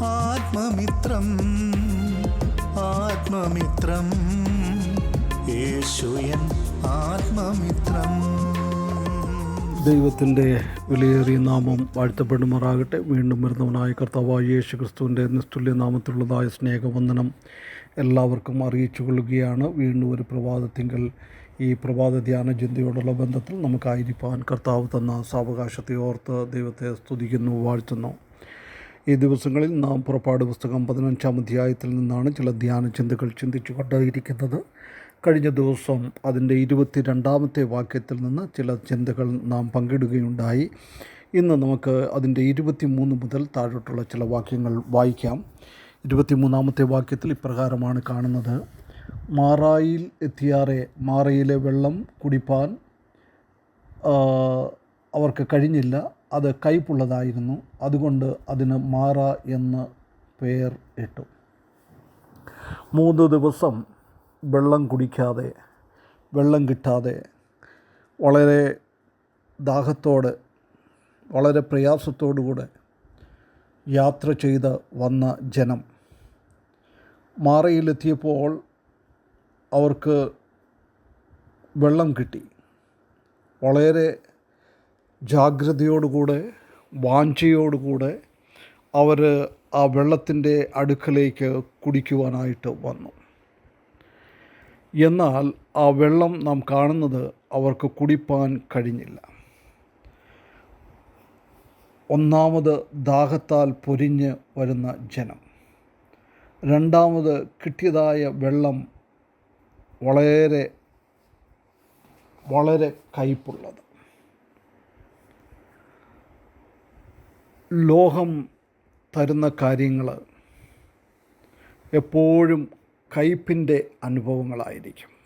ആത്മമിത്രം ആത്മമിത്രം. യേശുയൻ ആത്മമിത്രം. ദൈവത്തിന്റെ വിലയേറിയ നാമം വാഴ്ത്തപ്പെടുമാറാകട്ടെ. വീണ്ടും വരുന്നവനായ കർത്താവായ യേശു ക്രിസ്തുവിന്റെ നിസ്തുല്യ നാമത്തിലുള്ളതായ സ്നേഹവന്ദനം എല്ലാവർക്കും അറിയിച്ചു കൊള്ളുകയാണ്. വീണ്ടും ഒരു പ്രഭാതത്തിങ്കൽ ഈ പ്രഭാത ധ്യാന ചിന്തയോടുള്ള ബന്ധത്തിൽ നമുക്കായിരിക്കാൻ കർത്താവ് തന്ന സാവകാശത്തെ ഓർത്ത് ദൈവത്തെ സ്തുതിക്കുന്നു വാഴ്ത്തുന്നു. ഈ ദിവസങ്ങളിൽ നാം പുറപ്പാട് പുസ്തകം പതിനഞ്ചാം അധ്യായത്തിൽ നിന്നാണ് ചില ധ്യാന ചിന്തകൾ ചിന്തിച്ചു കൊണ്ടിരിക്കുന്നത് കഴിഞ്ഞ ദിവസം അതിന്റെ ഇരുപത്തി രണ്ടാമത്തെ വാക്യത്തിൽ നിന്ന് ചില ചിന്തകൾ നാം പങ്കിടുകയുണ്ടായി. ഇന്ന് നമുക്ക് അതിന്റെ ഇരുപത്തി മൂന്ന് മുതൽ താഴോട്ടുള്ള ചില വാക്യങ്ങൾ വായിക്കാം. ഇരുപത്തിമൂന്നാമത്തെ വാക്യത്തിൽ ഇപ്രകാരമാണ് കാണുന്നത്. മാറായിൽ എത്തിയാറെ മാറയിലെ വെള്ളം കുടിപ്പാൻ അവർക്ക് കഴിഞ്ഞില്ല. അത് കയ്പുള്ളതായിരുന്നു. അതുകൊണ്ട് അതിന് മാറ എന്ന് പേർ ഇട്ടു. മൂന്ന് ദിവസം വെള്ളം കുടിക്കാതെ വെള്ളം കിട്ടാതെ വളരെ ദാഹത്തോടെ വളരെ പ്രയാസത്തോടുകൂടെ യാത്ര ചെയ്ത് വന്ന ജനം. മാറയിലെത്തിയപ്പോൾ അവർക്ക് വെള്ളം കിട്ടി. വളരെ ജാഗ്രതയോടുകൂടെ വാഞ്ചയോടുകൂടെ അവർ ആ വെള്ളത്തിന്റെ അടുക്കലേക്ക് കുടിക്കുവാനായിട്ട് വന്നു. എന്നാൽ ആ വെള്ളം നാം കാണുന്നത് അവർക്ക് കുടിപ്പാൻ കഴിഞ്ഞില്ല. ഒന്നാമത് ദാഹത്താൽ പൊരിഞ്ഞ് വരുന്ന ജനം. രണ്ടാമത് കിട്ടിയതായ വെള്ളം വളരെ വളരെ കയ്പുള്ളത്. ലോകം തരുന്ന കാര്യങ്ങൾ എപ്പോഴും കയ്പിന്റെ അനുഭവങ്ങളായിരിക്കും.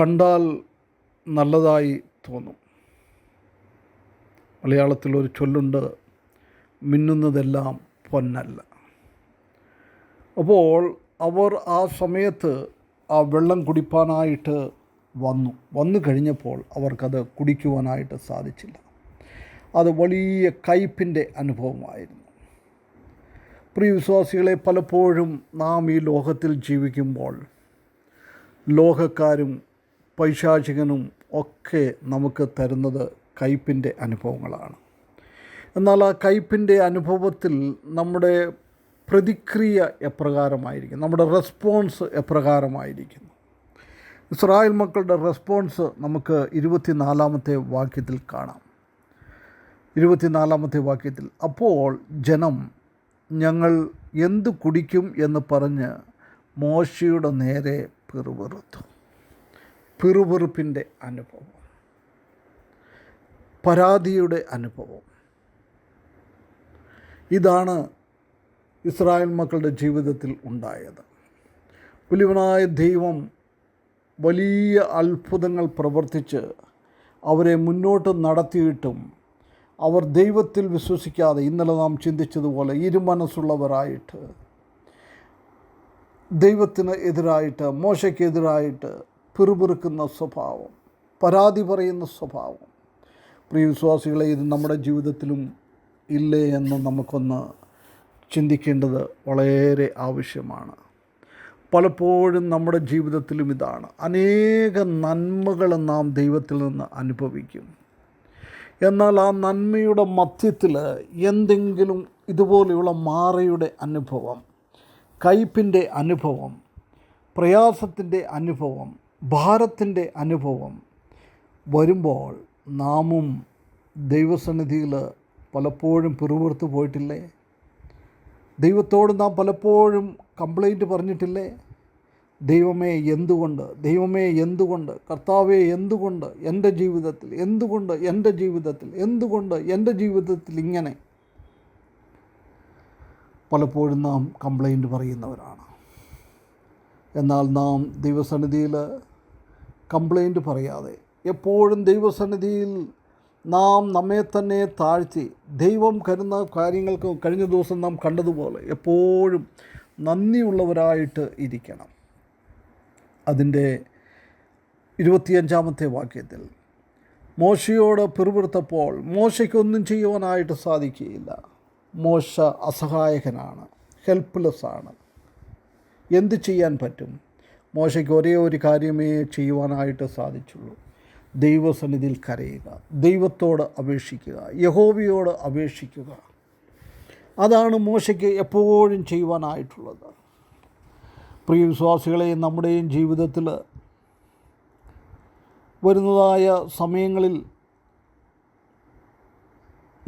കണ്ടാൽ നല്ലതായി തോന്നും. മലയാളത്തിൽ ഒരു ചൊല്ലുണ്ട് മിന്നുന്നതെല്ലാം പൊന്നല്ല. അപ്പോൾ അവർ ആ സമയത്ത് ആ വെള്ളം കുടിപ്പാനായിട്ട് വന്നു. വന്നു കഴിഞ്ഞപ്പോൾ അവർക്കത് കുടിക്കുവാനായിട്ട് സാധിച്ചില്ല. അത് വലിയ കയ്പിന്റെ അനുഭവമായിരുന്നു. പ്രിയ വിശ്വാസികളെ പലപ്പോഴും നാം ഈ ലോകത്തിൽ ജീവിക്കുമ്പോൾ ലോകക്കാരും പൈശാചികനും ഒക്കെ നമുക്ക് തരുന്നത് കയ്പിന്റെ അനുഭവങ്ങളാണ്. എന്നാൽ ആ കയ്പിന്റെ അനുഭവത്തിൽ നമ്മുടെ പ്രതിക്രിയ എപ്രകാരമായിരിക്കും? നമ്മുടെ റെസ്പോൺസ് എപ്രകാരമായിരിക്കുന്നു? ഇസ്രായേൽ മക്കളുടെ റെസ്പോൺസ് നമുക്ക് ഇരുപത്തിനാലാമത്തെ വാക്യത്തിൽ കാണാം. ഇരുപത്തിനാലാമത്തെ വാക്യത്തിൽ അപ്പോൾ ജനം ഞങ്ങൾ എന്തു കുടിക്കും എന്ന് പറഞ്ഞ് മോശയുടെ നേരെ പിറുപിറുത്തു. പിറുപിറുപ്പിന്റെ അനുഭവം. പരാതിയുടെ അനുഭവം. ഇതാണ് ഇസ്രായേൽ മക്കളുടെ ജീവിതത്തിൽ ഉണ്ടായത്. പുലിവനായ ദൈവം വലിയ അത്ഭുതങ്ങൾ പ്രവർത്തിച്ച് അവരെ മുന്നോട്ട് നടത്തിയിട്ടും അവർ ദൈവത്തിൽ വിശ്വസിക്കാതെ ഇന്നലെ നാം ചിന്തിച്ചതുപോലെ ഇരുമനസ്സുള്ളവരായിട്ട് ദൈവത്തിന് എതിരായിട്ട് മോശയ്ക്കെതിരായിട്ട് പിറുപിറുക്കുന്ന സ്വഭാവം പരാതി പറയുന്ന സ്വഭാവം. പ്രിയ വിശ്വാസികളെ ഇത് നമ്മുടെ ജീവിതത്തിലും ഇല്ലേ എന്ന് നമുക്കൊന്ന് ചിന്തിക്കേണ്ടത് വളരെ ആവശ്യമാണ്. പലപ്പോഴും നമ്മുടെ ജീവിതത്തിലും ഇതാണ്. അനേക നന്മകൾ നാം ദൈവത്തിൽ നിന്ന് അനുഭവിക്കും. എന്നാൽ ആ നന്മയുടെ മധ്യത്തിൽ എന്തെങ്കിലും ഇതുപോലെയുള്ള മാറയുടെ അനുഭവം കയ്പിന്റെ അനുഭവം പ്രയാസത്തിന്റെ അനുഭവം ഭാരത്തിന്റെ അനുഭവം വരുമ്പോൾ നാമും ദൈവസന്നിധിയിൽ പലപ്പോഴും പിറുപുറത്ത് പോയിട്ടില്ലേ? ദൈവത്തോട് നാം പലപ്പോഴും കംപ്ലൈന്റ് പറഞ്ഞിട്ടില്ലേ? ദൈവമേ എന്തുകൊണ്ട്? ദൈവമേ എന്തുകൊണ്ട്? കർത്താവേ എന്തുകൊണ്ട് എന്റെ ജീവിതത്തിൽ? എന്തുകൊണ്ട് എന്റെ ജീവിതത്തിൽ? എന്തുകൊണ്ട് എന്റെ ജീവിതത്തിൽ ഇങ്ങനെ? പലപ്പോഴും നാം കംപ്ലൈന്റ് പറയുന്നവരാണ്. എന്നാൽ നാം ദൈവസന്നിധിയിൽ കംപ്ലൈന്റ് പറയാതെ എപ്പോഴും ദൈവസന്നിധിയിൽ നാം നമ്മെ തന്നെ താഴ്ത്തി ദൈവം കരുന്ന കാര്യങ്ങൾക്ക് കഴിഞ്ഞ ദിവസം നാം കണ്ടതുപോലെ എപ്പോഴും നന്ദിയുള്ളവരായിട്ട് ഇരിക്കണം. അതിന്റെ ഇരുപത്തിയഞ്ചാമത്തെ വാക്യത്തിൽ മോശയോട് പിറുപിറുത്തപ്പോൾ മോശയ്ക്കൊന്നും ചെയ്യുവാനായിട്ട് സാധിക്കുകയില്ല. മോശ അസഹായകനാണ് ഹെൽപ്ലെസ്സാണ് എന്ത് ചെയ്യാൻ പറ്റും? മോശയ്ക്ക് ഒരേ ഒരു കാര്യമേ ചെയ്യുവാനായിട്ട് സാധിച്ചുള്ളൂ. ദൈവസന്നിധിയിൽ കരയുക ദൈവത്തോട് അപേക്ഷിക്കുക യഹോവയോട് അപേക്ഷിക്കുക. അതാണ് മോശയ്ക്ക് എപ്പോഴും ചെയ്യുവാനായിട്ടുള്ളത്. പ്രിയ വിശ്വാസികളെ നമ്മുടെയും ജീവിതത്തിൽ വരുന്നതായ സമയങ്ങളിൽ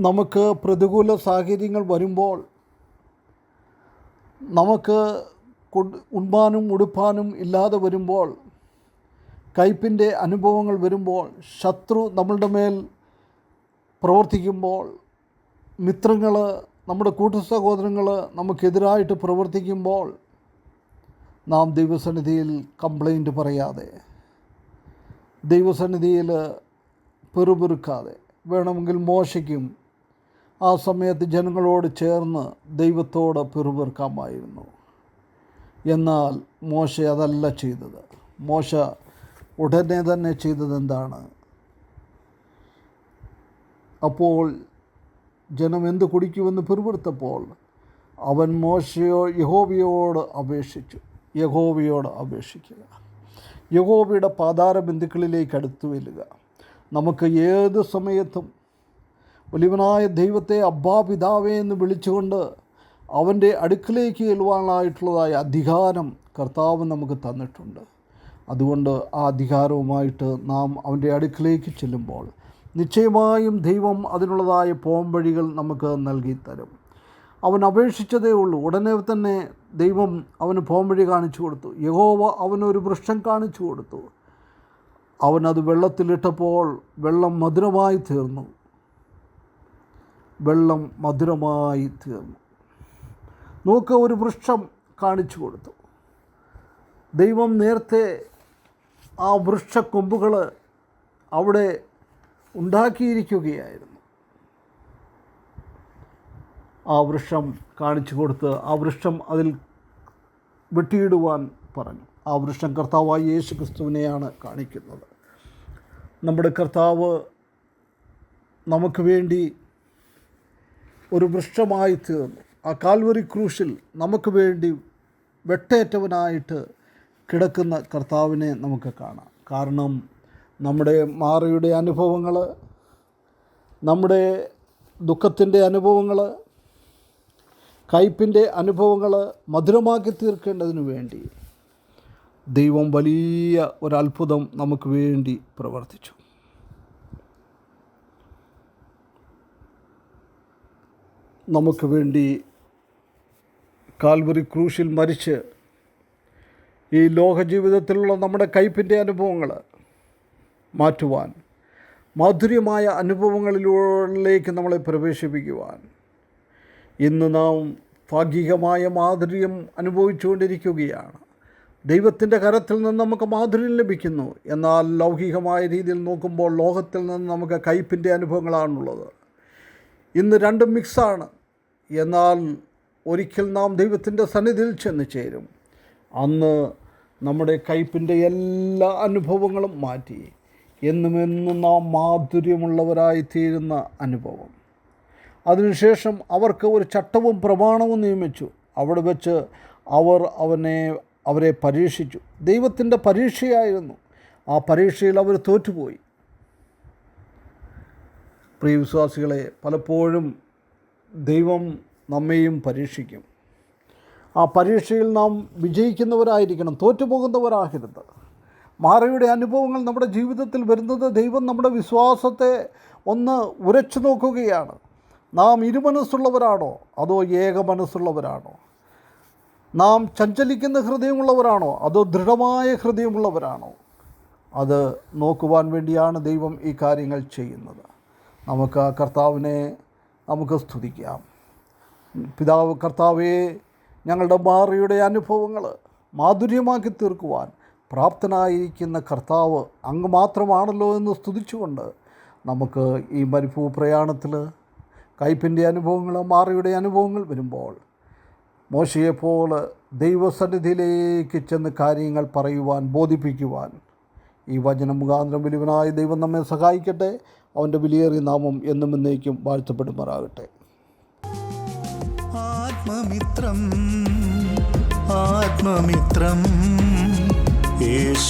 നമുക്ക് പ്രതികൂല സാഹചര്യങ്ങൾ വരുമ്പോൾ നമുക്ക് ഉണ്ണാനും ഉടുപ്പാനും ഇല്ലാതെ വരുമ്പോൾ കയ്പിന്റെ അനുഭവങ്ങൾ വരുമ്പോൾ ശത്രു നമ്മളുടെ മേൽ പ്രവർത്തിക്കുമ്പോൾ മിത്രങ്ങൾ നമ്മുടെ കൂട്ടുസഹോദരങ്ങൾ നമുക്കെതിരായിട്ട് പ്രവർത്തിക്കുമ്പോൾ നാം ദൈവസന്നിധിയിൽ കംപ്ലൈന്റ് പറയാതെ ദൈവസന്നിധിയിൽ പെറുപെറുക്കാതെ വേണമെങ്കിൽ മോശയ്ക്കും ആ സമയത്ത് ജനങ്ങളോട് ചേർന്ന് ദൈവത്തോട് പെറുപെറുക്കാമായിരുന്നു. എന്നാൽ മോശ അതല്ല ചെയ്തത്. മോശ ഉടനെ തന്നെ ചെയ്തത് എന്താണ്? അപ്പോൾ ജനം എന്ത് കുടിക്കുമെന്ന് പിറുപിടുത്തപ്പോൾ അവൻ മോശയോ യഹോബിയോട് അപേക്ഷിച്ചു. യഹോബിയോട് അപേക്ഷിക്കുക. യഹോബിയുടെ പാതാര ബന്ധുക്കളിലേക്ക് അടുത്തു വരിക നമുക്ക് ഏത് സമയത്തും വലിയവനായ ദൈവത്തെ അബ്ബാ പിതാവേ എന്ന് വിളിച്ചുകൊണ്ട് അവന്റെ അടുക്കിലേക്ക് ചെല്ലുവാനായിട്ടുള്ളതായ അധികാരം കർത്താവ് നമുക്ക് തന്നിട്ടുണ്ട്. അതുകൊണ്ട് ആ അധികാരവുമായിട്ട് നാം അവന്റെ അടുക്കിലേക്ക് ചെല്ലുമ്പോൾ നിശ്ചയമായും ദൈവം അതിനുള്ളതായ പോംവഴികൾ നമുക്ക് നൽകി തരും. അവൻ അപേക്ഷിച്ചതേ ഉള്ളൂ. ഉടനെ തന്നെ ദൈവം അവന് പോംവഴി കാണിച്ചു കൊടുത്തു. യഹോവ അവനൊരു വൃക്ഷം കാണിച്ചു കൊടുത്തു. അവനത് വെള്ളത്തിലിട്ടപ്പോൾ വെള്ളം മധുരമായി തീർന്നു. വെള്ളം മധുരമായി തീർന്നു. നോക്ക് ഒരു വൃക്ഷം കാണിച്ചു കൊടുത്തു. ദൈവം നേരത്തെ ആ വൃക്ഷക്കൊമ്പുകൾ അവിടെ ഉണ്ടാക്കിയിരിക്കുകയായിരുന്നു. ആ വൃക്ഷം കാണിച്ചു കൊടുത്ത് ആ വൃക്ഷം അതിൽ വെട്ടിയിടുവാൻ പറഞ്ഞു. ആ വൃക്ഷം കർത്താവായി യേശു ക്രിസ്തുവിനെയാണ് കാണിക്കുന്നത്. നമ്മുടെ കർത്താവ് നമുക്ക് വേണ്ടി ഒരു വൃക്ഷമായി തീർന്നു. ആ കാൽവരി ക്രൂശിൽ നമുക്ക് വേണ്ടി വെട്ടേറ്റവനായിട്ട് കിടക്കുന്ന കർത്താവിനെ നമുക്ക് കാണാം. കാരണം നമ്മുടെ മാറിയുടെ അനുഭവങ്ങൾ നമ്മുടെ ദുഃഖത്തിന്റെ അനുഭവങ്ങൾ കയ്പിന്റെ അനുഭവങ്ങൾ മധുരമാക്കി തീർക്കേണ്ടതിന് വേണ്ടി ദൈവം വലിയ ഒരത്ഭുതം നമുക്ക് വേണ്ടി പ്രവർത്തിച്ചു. നമുക്ക് വേണ്ടി കാൽവറി ക്രൂശിൽ മരിച്ച് ഈ ലോക ജീവിതത്തിലുള്ള നമ്മുടെ കയ്പിന്റെ അനുഭവങ്ങൾ മാറ്റുവാൻ മാധുര്യമായ അനുഭവങ്ങളിലേക്ക് നമ്മളെ പ്രവേശിപ്പിക്കുവാൻ ഇന്ന് നാം ഭാഗികമായ മാധുര്യം അനുഭവിച്ചുകൊണ്ടിരിക്കുകയാണ്. ദൈവത്തിന്റെ കരത്തിൽ നിന്ന് നമുക്ക് മാധുര്യം ലഭിക്കുന്നു. എന്നാൽ ലൗകികമായ രീതിയിൽ നോക്കുമ്പോൾ ലോകത്തിൽ നിന്ന് നമുക്ക് കയ്പിന്റെ അനുഭവങ്ങളാണുള്ളത്. ഇന്ന് രണ്ടും മിക്സാണ്. എന്നാൽ ഒരിക്കൽ നാം ദൈവത്തിന്റെ സന്നിധിയിൽ ചെന്ന് ചേരും. അന്ന് നമ്മുടെ കയ്പിന്റെ എല്ലാ അനുഭവങ്ങളും മാറ്റി. എന്നുമെന്നും എന്നും നാം മാധുര്യമുള്ളവരായി തീരുന്ന അനുഭവം. അതിനുശേഷം അവർക്ക് ഒരു ചട്ടവും പ്രമാണവും നിയമിച്ചു. അവിടെ വെച്ച് അവർ അവനെ അവരെ പരീക്ഷിച്ചു. ദൈവത്തിന്റെ പരീക്ഷയായിരുന്നു. ആ പരീക്ഷയിൽ അവർ തോറ്റുപോയി. പ്രിയ വിശ്വാസികളെ പലപ്പോഴും ദൈവം നമ്മെയും പരീക്ഷിക്കും. ആ പരീക്ഷയിൽ നാം വിജയിക്കുന്നവരായിരിക്കണം തോറ്റുപോകുന്നവരാകരുത്. മാറയുടെ അനുഭവങ്ങൾ നമ്മുടെ ജീവിതത്തിൽ വരുന്നത് ദൈവം നമ്മുടെ വിശ്വാസത്തെ ഒന്ന് ഉരച്ചു നോക്കുകയാണ്. നാം ഇരുമനസ്സുള്ളവരാണോ? അതോ ഏക മനസ്സുള്ളവരാണോ? നാം ചഞ്ചലിക്കുന്ന ഹൃദയമുള്ളവരാണോ? അതോ ദൃഢമായ ഹൃദയമുള്ളവരാണോ? അത് നോക്കുവാൻ വേണ്ടിയാണ് ദൈവം ഈ കാര്യങ്ങൾ ചെയ്യുന്നത്. നമുക്ക് ആ കർത്താവിനെ നമുക്ക് സ്തുതിക്കാം. പിതാവ് കർത്താവെ ഞങ്ങളുടെ മാറിയുടെ അനുഭവങ്ങൾ മാധുര്യമാക്കി തീർക്കുവാൻ പ്രാപ്തനായിരിക്കുന്ന കർത്താവ് അങ്ങ് മാത്രമാണല്ലോ എന്ന് സ്തുതിച്ചുകൊണ്ട് നമുക്ക് ഈ മരുഭൂ പ്രയാണത്തിൽ കയ്പിന്റെ അനുഭവങ്ങൾ മാറിയുടെ അനുഭവങ്ങൾ വരുമ്പോൾ മോശയെപ്പോലെ ദൈവസന്നിധിയിലേക്ക് ചെന്ന് കാര്യങ്ങൾ പറയുവാൻ ബോധിപ്പിക്കുവാൻ ഈ വചനം മുഖാന്തരം വലിയവനായ ദൈവം നമ്മെ സഹായിക്കട്ടെ. അവന്റെ വിലയേറിയ നാമം എന്നും എന്നേക്കും വാഴ്ത്തപ്പെടുമാറാകട്ടെ. ആത്മമിത്രം ആത്മമിത്രം. യേശു